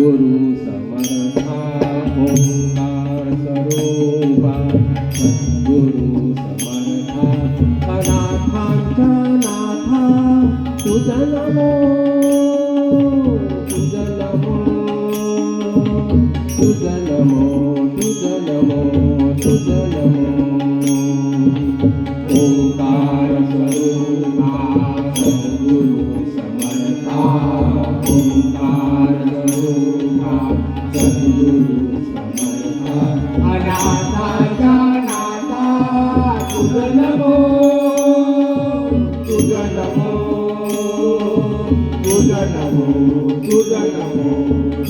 गुरु समर्थ ओंकार स्वरूपा गुरु समर्थ अनाथांच्या नाथा तुझा नमो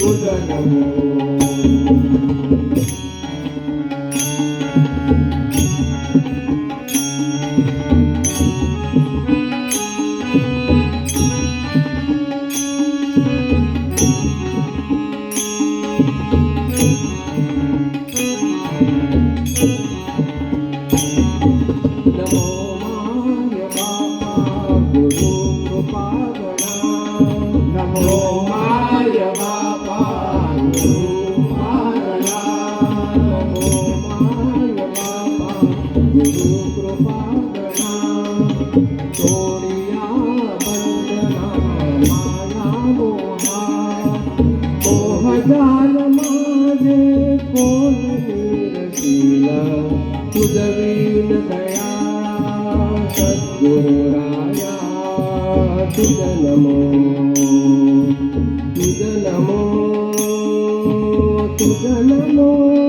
Buddha Namo बांदना तोलिया वंदना महाबोहा बोहा जान मजे कोही रशिला तुज बिन दया राया तुज़नमो, तुज़नमो, नमो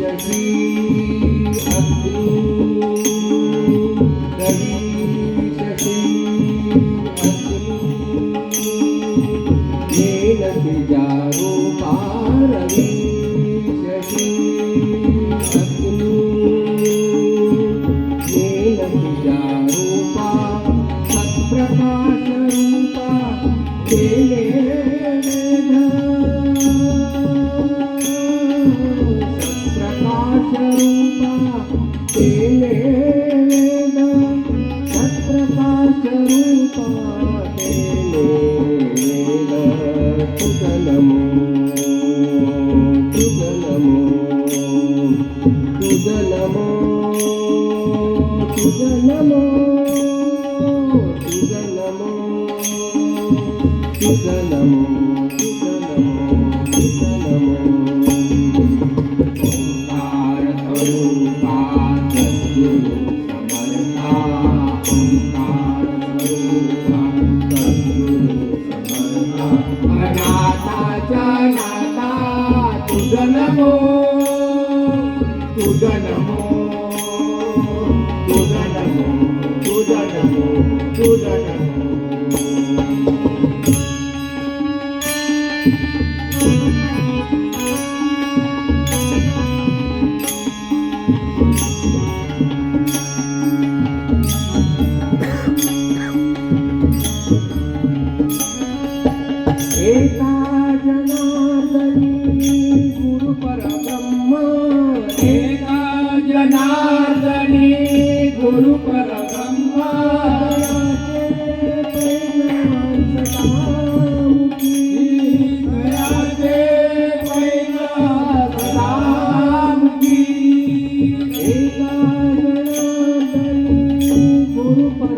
जगी अग्नि కుదలము కుదలము కుదలము kukutana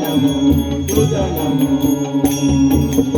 namo, Buddha namo,